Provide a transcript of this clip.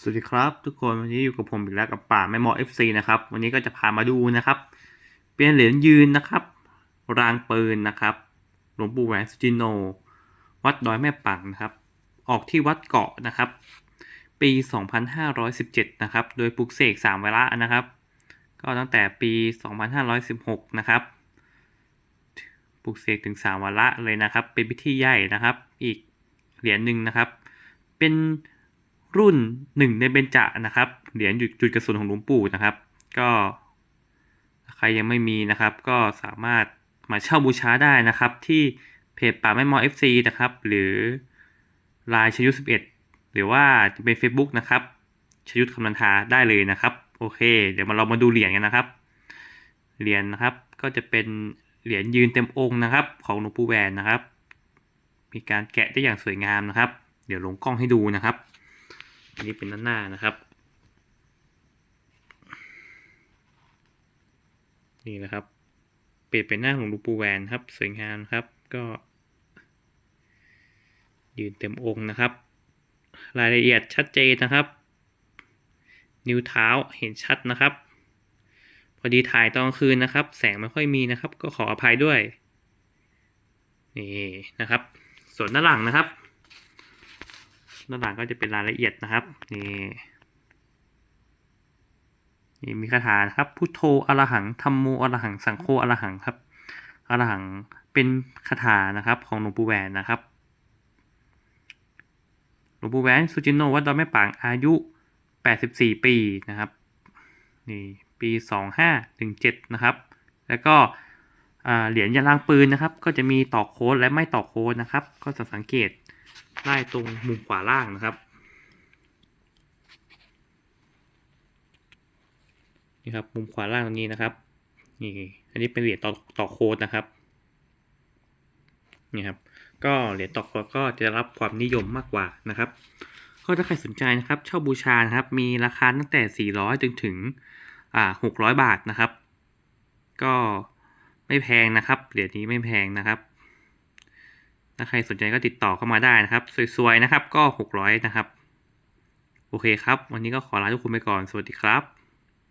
สวัสดีครับทุกคนวันนี้อยู่กับผมอีกแล้วกับป่าแม่หมอ FC นะครับ วันนี้ก็จะพามาดูนะครับ เป็นเหรียญยืนนะครับ รางปืนนะครับหลวงปู่แหวนสุจิโน วัดดอยแม่ปังนะครับ ออกที่วัดเกาะนะครับ ปี 2517 นะครับ โดยปลุกเสก3เวลานะครับ ก็ตั้งแต่ปี 2516 นะครับปลุกเสกถึง 3 วาระเลยนะครับ เป็นพิธีใหญ่นะครับ อีกเหรียญหนึ่งนะครับ เป็น รุ่นหนึ่งในเบญจะนะครับ เหรียญจุดกระสุนของหลวงปู่นะครับ ก็ใครยังไม่มีนะครับ ก็สามารถมาเช่าบูชาได้นะครับ ที่เพจป่าแม่มอ FC นะครับ หรือไลน์ชยุทธ11หรือว่าจะเป็น Facebook นะครับ ชยุทธคำนันทาได้เลยนะครับ โอเค เดี๋ยวมาเรามาดูเหรียญกันนะครับ เหรียญนะครับ ก็จะเป็นเหรียญยืนเต็มองค์นะครับ ของหลวงปู่แหวนนะครับ มีการแกะได้อย่างสวยงามนะครับ เดี๋ยวลงกล้องให้ดูนะครับ อันนี้เป็นด้านหน้านะครับ นี่นะครับ เปลี่ยนเป็นหน้าของลวงปู่แวนครับ สวยงามครับ ก็ ยืนเต็มองค์นะครับ รายละเอียดชัดเจนนะครับ นิ้วเท้าเห็นชัดนะครับ พอดีถ่ายตอนคืนนะครับ แสงไม่ค่อยมีนะครับ ก็ขออภัยด้วย นี่นะครับ ส่วนด้านหลังนะครับ ด้านหลังก็จะเป็นรายละเอียดนะครับนี่นี่มีคาถานะครับพุทโธอรหังธรรมโมอรหังสังโฆอรหังครับอรหังเป็นคาถานะครับของหลวงปู่แหวนนะครับหลวงปู่แหวนสุจินโนวัดดอยแม่ปางอายุ 84 ปีนะครับนี่ปี 2517นะครับ แล้วก็เหรียญยาลางปืนนะครับ ก็จะมีต่อโค้ดและไม่ต่อโค้ดนะครับ ก็สังเกต ได้ตรงมุมขวาล่างนะครับ นี่ครับมุมขวาล่างตรงนี้นะครับ นี่ อันนี้เป็นเหรียญต่อต่อโค้ดนะครับ นี่ครับ ก็เหรียญต่อโค้ดก็จะรับความนิยมมากกว่านะครับก็ถ้าใครสนใจนะครับเช่าบูชานะครับ มีราคาตั้งแต่ 400 จนถึงอ่า600 บาทนะครับ ก็ไม่แพงนะครับ เหรียญนี้ไม่แพงนะครับ ถ้าใครสนใจก็ติดต่อเข้ามาได้นะครับ สวยๆนะครับก็ 600 นะครับ โอเคครับ วันนี้ก็ขอลาทุกคนไปก่อน สวัสดีครับ